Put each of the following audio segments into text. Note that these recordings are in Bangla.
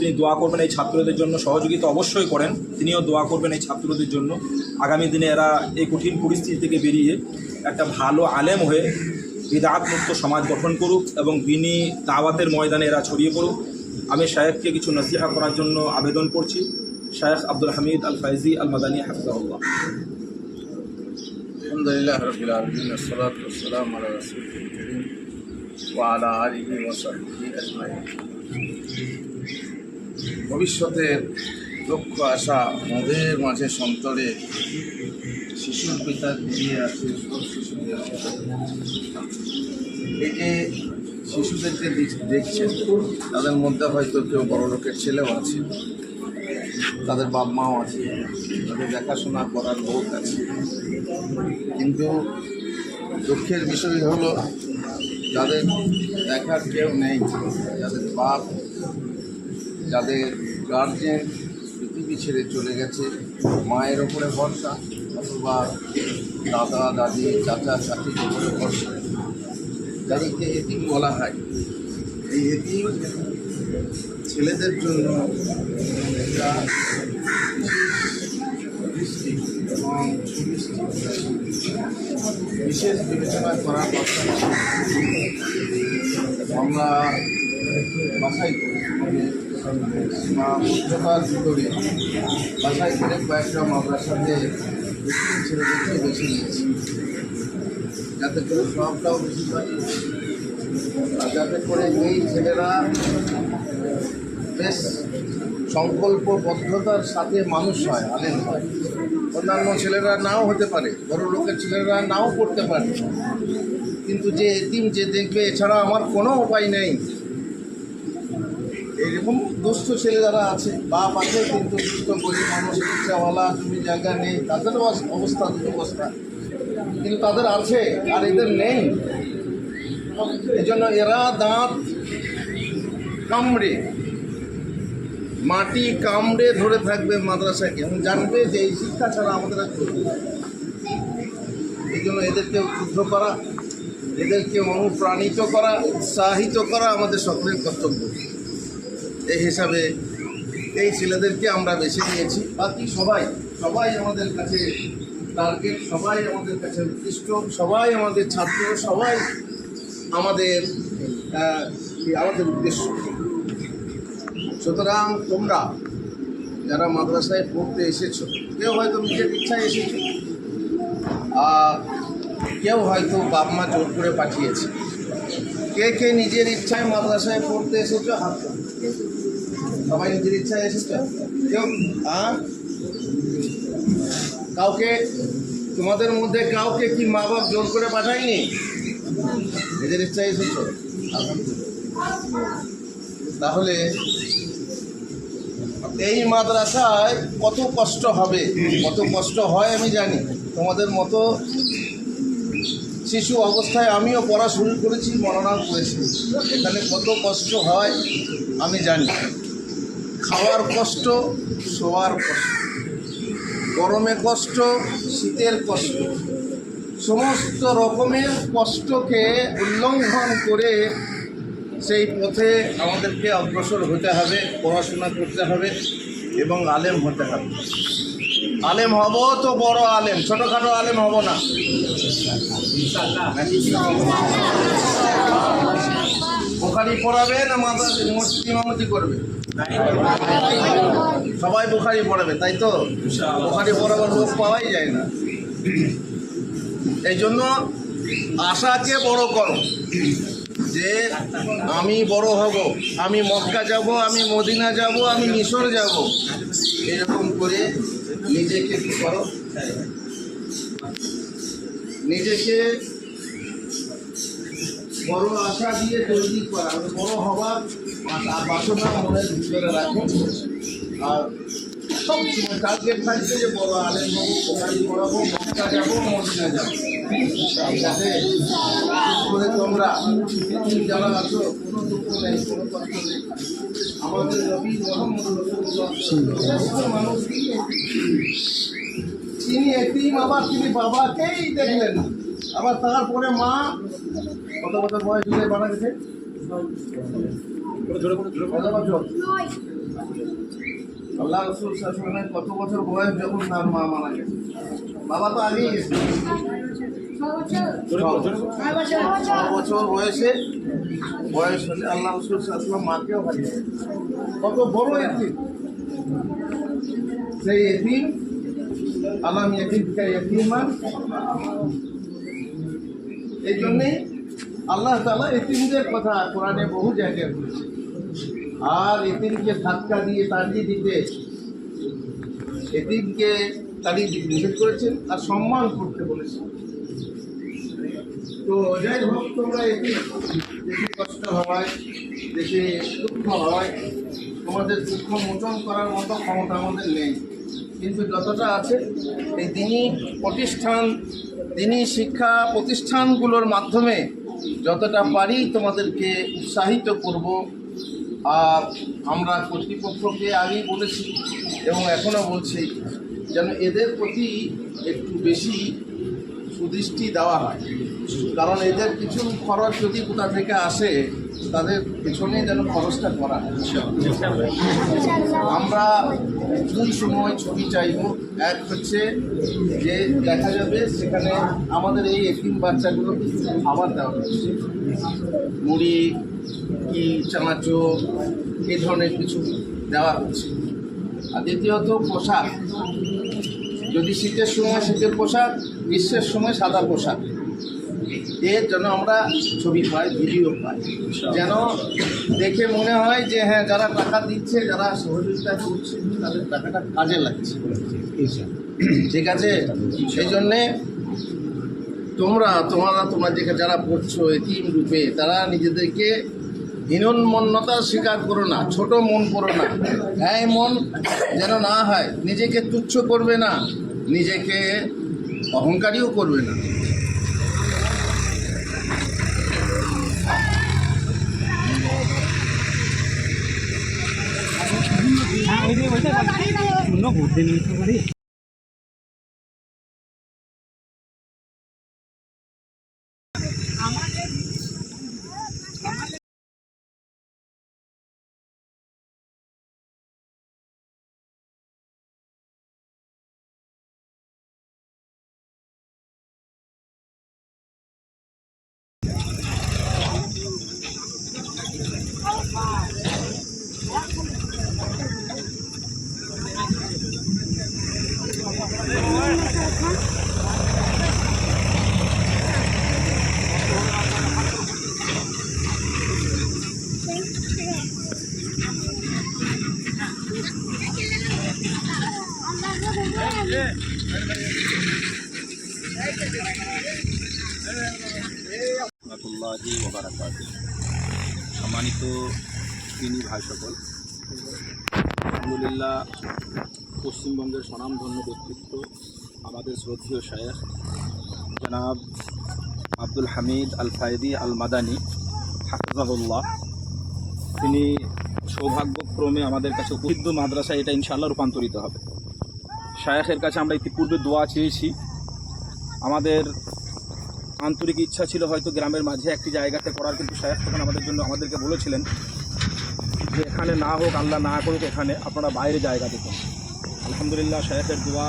তিনি দোয়া করবেন এই ছাত্রদের জন্য, সহযোগিতা অবশ্যই করেন, তিনিও দোয়া করবেন এই ছাত্রদের জন্য। আগামী দিনে এরা এই কঠিন পরিস্থিতি থেকে বেরিয়ে একটা ভালো আলেম হয়ে বিদাতমুক্ত সমাজ গঠন করুক এবং বিনি দাওয়াতের ময়দানে এরা ছড়িয়ে পড়ুক। আমি শায়েখকে কিছু নসিহা করার জন্য আবেদন করছি। শায়েখ আব্দুল হামিদ আল ফাইজি আল মাদানী হাফিজাউল্লাহ আলহামদুলিল্লাহ ভবিষ্যতের লক্ষ্য, আশা আমাদের মাঝে সন্তরে শিশুর পিতা দিয়ে আছে শিশুদের এই যে শিশুদেরকে দেখ- দেখছেন তাদের মধ্যে হয়তো কেউ বড় লোকের ছেলেও আছে, তাদের বাপ মাও আছে, তাদের দেখাশোনা করার লোক আছে। কিন্তু দুঃখের বিষয় হলো, যাদের দেখার কেউ নেই, যাদের বাপ যাদের গার্জেন পৃথিবী ছেড়ে চলে গেছে, মায়ের ওপরে ভরসা অথবা দাদা, দাদি, চাচা চাচির ওপরে ভরসা। যাদেরকে এতিম বলা হয়। এই এতিম ছেলেদের জন্য একটা বিশেষ বিবেচনা করার কথা আমরা বাসাই করি। ভিতরে বাসাই করে কয়েকটা মাদ্রাসাতে মুসলিম ছেলেদেরকে বেছে নিয়েছি। যাতে করে সবটাও বেশি পাই আর যাতে করে এই ছেলেরা বেশ সংকল্পবদ্ধতার সাথে মানুষ হয় আলেন হয়। অন্যান্য ছেলেরা নাও হতে পারে, বড় লোকের ছেলেরা নাও করতে পারে। কিন্তু যে এতিম যে দেখবে, এছাড়া আমার কোনো উপায় নেই। এরকম দুস্থ ছেলে যারা আছে, বাপ আছে, কিন্তু দুস্থ গরিব মানুষ, রিক্সাওয়ালা, জমি জায়গা নেই তাদেরও অবস্থা দুরবস্থা। কিন্তু তাদের আছে, আর এদের নেই। এই জন্য এরা দাঁত কামড়ে, মাটি কামড়ে ধরে থাকবে মাদ্রাসাকে এবং জানবে যে এই শিক্ষা ছাড়া আমাদের আর চলবে এই জন্য এদেরকে উদ্বুদ্ধ করা, এদেরকে অনুপ্রাণিত করা, উৎসাহিত করা আমাদের সকলের কর্তব্য। এই হিসাবে এই ছেলেদেরকে আমরা বেছে নিয়েছি। বাকি সবাই সবাই আমাদের কাছে টার্গেট সবাই আমাদের কাছে উৎকৃষ্ট, সবাই আমাদের ছাত্র, সবাই আমাদের আমাদের উদ্দেশ্য। সুতরাং তোমরা যারা মাদ্রাসায় পড়তে এসেছ, কেউ হয়তো নিজের ইচ্ছায় এসেছ, আর কেউ হয়তো বাপ মা জোর করে পাঠিয়েছে। কে কে নিজের ইচ্ছায় মাদ্রাসায় পড়তে এসেছ, হাত। সবাই নিজের ইচ্ছায় এসেছ? কেউ? কাউকে, তোমাদের মধ্যে কাউকে কি মা বাপ জোর করে পাঠায়নি? নিজের ইচ্ছায় এসেছ। তাহলে এই মাদ্রাসায় কত কষ্ট হবে? কত কষ্ট হয় আমি জানি। তোমাদের মতো শিশু অবস্থায় আমিও পড়া শুরু করেছি, মনোনয়ন করেছি। এখানে কত কষ্ট হয় আমি জানি। খাওয়ার কষ্ট, শোয়ার কষ্ট। গরমে কষ্ট, শীতের কষ্ট। সমস্ত রকমের কষ্টকে উল্লঙ্ঘন করে সেই পথে আমাদেরকে অগ্রসর হতে হবে, পড়াশোনা করতে হবে এবং আলেম হতে হবে। আলেম হব তো বড় আলেম, ছোটোখাটো আলেম হব না। বোখারি পড়াবে না মসজিদ, ইমামতি করবে? সবাই বোখারি পড়াবে, তাই তো? বোখারি পড়াবার লোক পাওয়াই যায় না। এই জন্য আশাকে বড় করো যে আমি বড় হব, আমি মক্কা যাব, আমি মদিনা যাব, আমি মিশর যাব। এরকম করে নিজেকে কি করো? নিজেকে বড় আশা দিয়ে তৈরি করা মানে বড় আশা- বাসনা মনের ভিতরে রাখো। আর সব সময় টার্গেট থাকবে যে বড় আলেম হব কোথায় পড়াবো, মক্কা যাব, মদিনা যাব। করে তোমরা যারা আছো, কোনো দুঃখ নেই, কোনো কষ্ট নেই। আমাদের রাসূলুল্লাহ মানুষ তিনি এতিম, আবার তিনি বাবাকেই দেখলেন না। আবার তারপরে মা কত বছর বয়স হয়ে মারা গেছে? কত বছর? আল্লাহ রসুল সাল্লামের কত বছর বয়স যখন তার মা মারা গেছে? বাবা তো আগেই গেছে বছর। বয়সে বয়স হলে আল্লাহ রসুল সাল্লাম মাকেও কত বড় সেই এই জন্যে আল্লাহ তালা এতিমদের কথা কোরআনে বহু জায়গায় বলেছে আর এতিমকে ধাক্কা দিয়ে তাড়িয়ে দিতে এতিমকে তাড়িয়ে দিতে নিষেধ করেছেন আর সম্মান করতে বলেছেন। তো যাই হোক, তোমরা এটি দেশে কষ্ট হয় দেশে দুঃখ হয় তোমাদের দুঃখ মোচন করার মতো ক্ষমতা আমাদের নেই। কিন্তু যতটা আছে, এই দিনই প্রতিষ্ঠান দিনই শিক্ষা প্রতিষ্ঠানগুলোর মাধ্যমে যতটা পারি তোমাদেরকে উৎসাহিত করব। আর আমরা কর্তৃপক্ষকে আগেই বলেছি এবং এখনও বলছি যেন এদের প্রতি একটু বেশি সুদৃষ্টি দেওয়া হয়। কারণ এদের কিছু খরচ যদি কোথা থেকে আসে তাদের পেছনে যেন খরচটা করা আমরা দুই সময় ছবি চাইব। এক হচ্ছে যে দেখা যাবে সেখানে আমাদের এই একিম বাচ্চাগুলো খাবার দেওয়া হচ্ছে। মুড়ি, কি, চানাচুর এই ধরনের কিছু দেওয়া হচ্ছে। আর দ্বিতীয়ত পোশাক যদি শীতের সময়, শীতের পোশাক গ্রীষ্মের সময় সাদা পোশাক এর জন্য আমরা ছবি পাই, ভিডিও পাই। যেন দেখে মনে হয় যে হ্যাঁ যারা টাকা দিচ্ছে, যারা সহযোগিতা করছে, তাদের টাকাটা কাজে লাগছে। ঠিক আছে? সেই জন্যে তোমরা তোমরা তোমরা যেখানে যারা পড়ছো, এতিম রূপে, তারা নিজেদেরকে হীনন্মন্যতা স্বীকার করো না, ছোট মন করো না। হ্যাঁ মন যেন না হয়, নিজেকে তুচ্ছ করবে না, নিজেকে অহংকারীও করবে না। রহমতুল্লাহি সম্মানিত তিনি ভাই সকল। আলহামদুলিল্লাহ, পশ্চিমবঙ্গের স্বনামধন্য ব্যক্তিত্ব আমাদের শ্রদ্ধীয় শায়েখ, জনাব আব্দুল হামিদ আল ফায়েদি আল মাদানি হাফিজাহুল্লাহ। তিনি সৌভাগ্যক্রমে আমাদের কাছে উপস্থিত মাদ্রাসা এটা ইনশাল্লাহ রূপান্তরিত হবে। শায়েখের কাছে আমরা ইতিপূর্বে দোয়া চেয়েছি। আমাদের আন্তরিক ইচ্ছা ছিল হয়তো গ্রামের মাঝে একটি জায়গাতে করার, কিন্তু সাহেব তখন আমাদের জন্য আমাদেরকে বলেছিলেন যে এখানে না হোক, আল্লাহ না করুক, এখানে আপনারা বাইরে জায়গা দেখুন আলহামদুলিল্লাহ সাহেবের দোয়া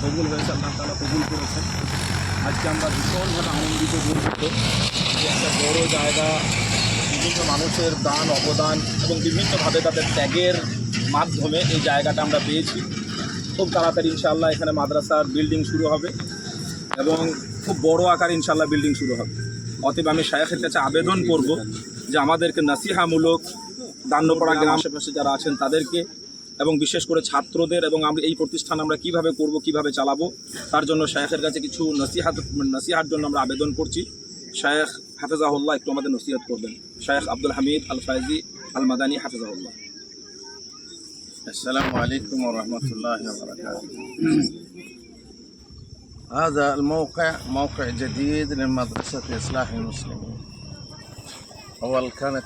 কবুল হয়েছে, আল্লাহ তালা কবুল করেছেন। আজকে আমরা ভীষণভাবে আনন্দিত গর্বিত যে একটা বড় জায়গা, বিভিন্ন মানুষের দান, অবদান এবং বিভিন্নভাবে তাদের ত্যাগের মাধ্যমে এই জায়গাটা আমরা পেয়েছি। খুব তাড়াতাড়ি ইনশাআল্লাহ এখানে মাদ্রাসার বিল্ডিং শুরু হবে এবং খুব বড় আকার ইনশাল্লাহ বিল্ডিং শুরু হবে। অতএব আমি শায়াখের কাছে আবেদন করব যে আমাদেরকে নাসিহামূলক দান্নপাড়া গ্রাম আশেপাশে যারা আছেন তাদেরকে এবং বিশেষ করে ছাত্রদের এবং আমরা এই প্রতিষ্ঠান আমরা কীভাবে করব, কীভাবে চালাবো, তার জন্য শায়েখের কাছে কিছু নসিহাত, নসিহার জন্য আমরা আবেদন করছি। শায়েখ হাফেজাহুল্লাহ, একটু আমাদের নসিহত করবেন। শায়েখ আব্দুল হামিদ আল ফায়জি আল মাদানী হাফেজাহুল্লাহ। আসসালামু আলাইকুম রহমতুল্লাহ هذا الموقع موقع جديد لمدرسة إصلاح المسلمين. أول كانت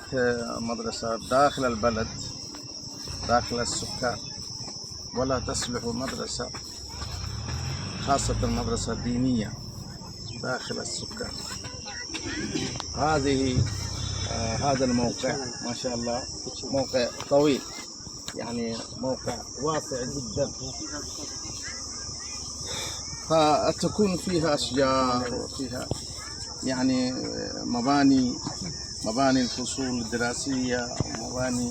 مدرسة داخل البلد داخل السكان ولا تصلح مدرسة خاصة مدرسة دينية داخل السكان. هذه آه هذا الموقع ما شاء الله موقع طويل يعني موقع واسع جدا. فتكون فيها أشجار وفيها يعني مباني مباني الفصول الدراسية ومباني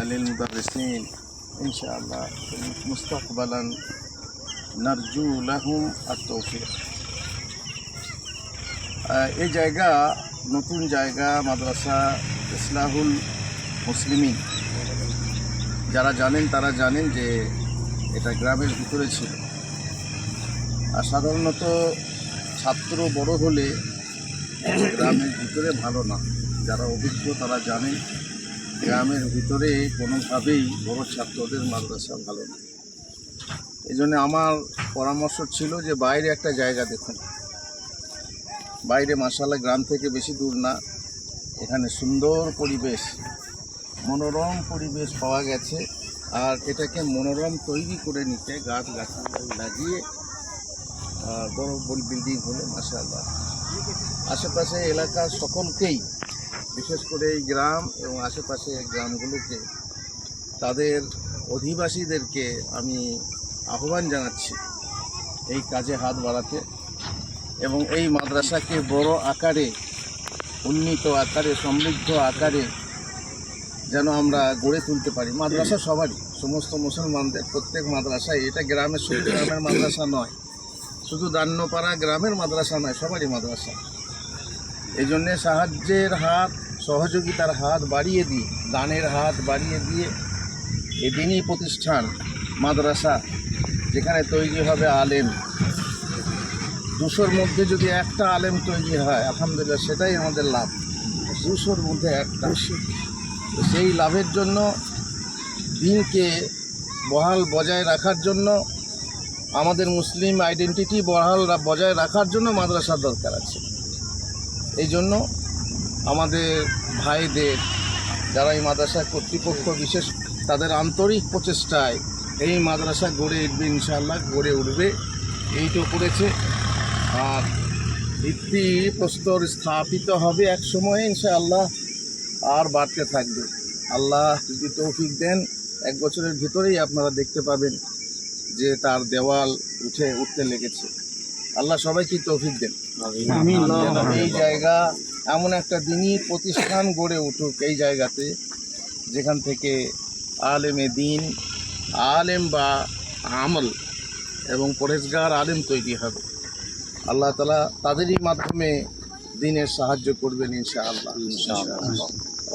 للمدرسين إن شاء الله مستقبلا نرجو لهم التوفيق আহ, এই জায়গা নতুন জায়গা মাদ্রাসা ইসলাহুল মুসলিমিন যারা জানেন তারা জানেন যে এটা গ্রামের ভিতরে ছিল আর সাধারণত ছাত্র বড় হলে গ্রামের ভিতরে ভালো না। যারা অভিজ্ঞ, তারা জানে গ্রামের ভিতরে কোনোভাবেই বড় ছাত্রদের মাদ্রাসা ভালো না। এই জন্য আমার পরামর্শ ছিল যে, বাইরে একটা জায়গা দেখুন। বাইরে মাসাল্লাহ গ্রাম থেকে বেশি দূর না। এখানে সুন্দর পরিবেশ, মনোরম পরিবেশ পাওয়া গেছে। আর এটাকে মনোরম তৈরি করে নিতে গাছ গাছালি লাগিয়ে বড় বড় বিল্ডিং হলে মাসাল্লাহ আশেপাশে এলাকার সকলকেই, বিশেষ করে এই গ্রাম এবং আশেপাশে গ্রামগুলোকে, তাদের অধিবাসীদেরকে আমি আহ্বান জানাচ্ছি এই কাজে হাত বাড়াতে এবং এই মাদ্রাসাকে বড় আকারে, উন্নীত আকারে, সমৃদ্ধ আকারে যেন আমরা গড়ে তুলতে পারি। মাদ্রাসা সবারই, সমস্ত মুসলমানদের, প্রত্যেক মাদ্রাসায়, এটা গ্রামের শুধু গ্রামের মাদ্রাসা নয় শুধু দান্যপাড়া গ্রামের মাদ্রাসা নয়, সবারই মাদ্রাসা। এই জন্যে সাহায্যের হাত, সহযোগিতার হাত বাড়িয়ে দিয়ে, দানের হাত বাড়িয়ে দিয়ে এই দিনই প্রতিষ্ঠান, মাদ্রাসা, যেখানে তৈরি হবে আলেম। দুশোর মধ্যে যদি একটা আলেম তৈরি হয়, আলহামদুলিল্লাহ সেটাই আমাদের লাভ। দুশোর মধ্যে একটা। সেই লাভের জন্য দিনকে বহাল বজায় রাখার জন্য আমাদের মুসলিম আইডেন্টিটি বহাল বজায় রাখার জন্য মাদ্রাসার দরকার আছে। এই জন্য আমাদের ভাইদের যারা এই মাদ্রাসা কর্তৃপক্ষ বিশেষ তাদের আন্তরিক প্রচেষ্টায় এই মাদ্রাসা গড়ে উঠবে, ইনশাআল্লাহ গড়ে উঠবে। এইটো করেছে। আর ভিত্তি প্রস্তর স্থাপিত হবে এক সময়ে, ইনশাআল্লাহ আর বাড়তে থাকবে। আল্লাহ যদি তৌফিক দেন, এক বছরের ভিতরেই আপনারা দেখতে পাবেন। যে তার দেওয়াল উঠে উঠতে লেগেছে। আল্লাহ সবাইকে তৌফিক দেন। এই জায়গা এমন একটা দিনই প্রতিষ্ঠান গড়ে উঠুক এই জায়গাতে যেখান থেকে আলেমে দিন আলেম বা আমল এবং পরেশগার আলেম তৈরি হবে। আল্লাহ তালা তাদেরই মাধ্যমে দিনের সাহায্য করবেন ইনশা আল্লাহ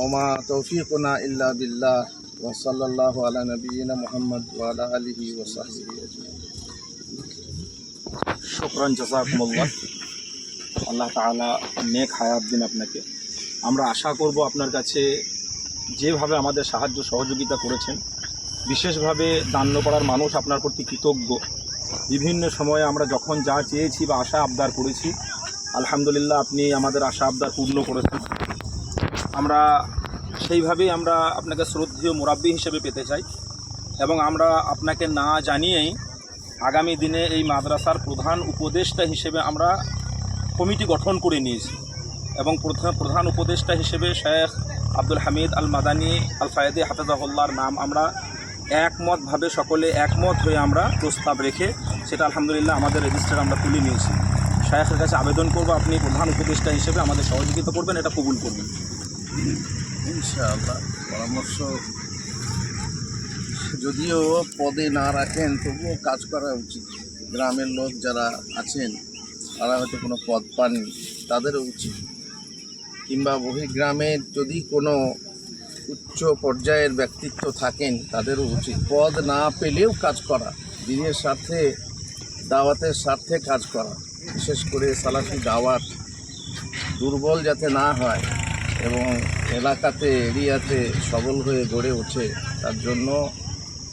ওমা তৌফিকনা ইল্লা বিল্লাহ। আল্লাহ তাআলা নেক হায়াত দিন আপনাকে। আমরা আশা করব আপনার কাছে যেভাবে আমাদের সাহায্য সহযোগিতা করেছেন, বিশেষভাবে দান্যপাড়ার মানুষ আপনার প্রতি কৃতজ্ঞ। বিভিন্ন সময়ে আমরা যখন যা চেয়েছি বা আশা আবদার করেছি, আলহামদুলিল্লাহ আপনি আমাদের আশা আবদার পূর্ণ করেছেন। আমরা সেইভাবেই আমরা আপনাকে শ্রদ্ধেয় মুরাব্বী হিসেবে পেতে চাই এবং আমরা আপনাকে না জানিয়েই আগামী দিনে এই মাদ্রাসার প্রধান উপদেষ্টা হিসেবে আমরা কমিটি গঠন করে নিয়েছি এবং প্রধান প্রধান উপদেষ্টা হিসেবে শেখ আব্দুল হামিদ আল মাদানী আল ফায়েদে হাফেজাহুল্লাহর নাম আমরা একমতভাবে সকলে একমত হয়ে আমরা প্রস্তাব রেখে সেটা আলহামদুলিল্লাহ আমাদের রেজিস্টার আমরা তুলে নিয়েছি। শেখের কাছে আবেদন করব, আপনি প্রধান উপদেষ্টা হিসেবে আমাদের সহযোগিতা করবেন, এটা কবুল করবেন। ইনশাআল্লাহ, পরামর্শ যদিও পদে না রাখেন, তবুও কাজ করা উচিত। গ্রামের লোক যারা আছেন, তারা হয়তো কোনো পদ পাননি, তাদেরও উচিত। কিংবা বহির্গ্রামের যদি কোনো উচ্চ পর্যায়ের ব্যক্তিত্ব থাকেন, তাদেরও উচিত। পদ না পেলেও কাজ করা, দিনের স্বার্থে, দাওয়াতের স্বার্থে কাজ করা, বিশেষ করে সালাফি দাওয়াত দুর্বল যাতে না হয় এবং এলাকাতে এরিয়াতে সবল হয়ে গড়ে ওঠে, তার জন্য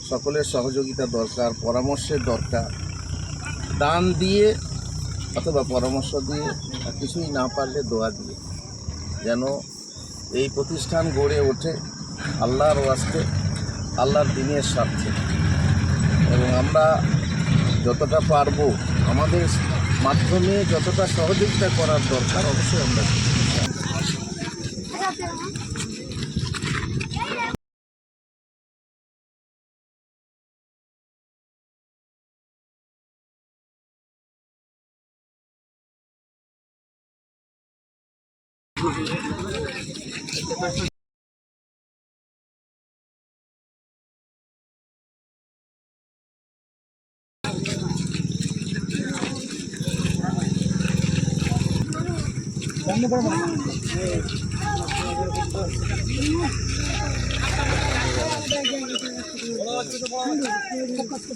সকলের সহযোগিতা দরকার, পরামর্শের দরকার। দান দিয়ে অথবা পরামর্শ দিয়ে কিছুই না পারলে দোয়া দিয়ে। যেন এই প্রতিষ্ঠান গড়ে ওঠে আল্লাহর ওয়াস্তে, আল্লাহর দিনের স্বার্থে। এবং আমরা যতটা পারব, আমাদের মাধ্যমে যতটা সহযোগিতা করার দরকার অবশ্যই আমরা Gracias.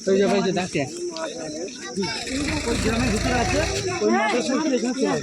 ওই যে ভাই যে ডাকে ওই গ্রামের ভিতরে আছে ওই মাদ্রাসা এখানে চলে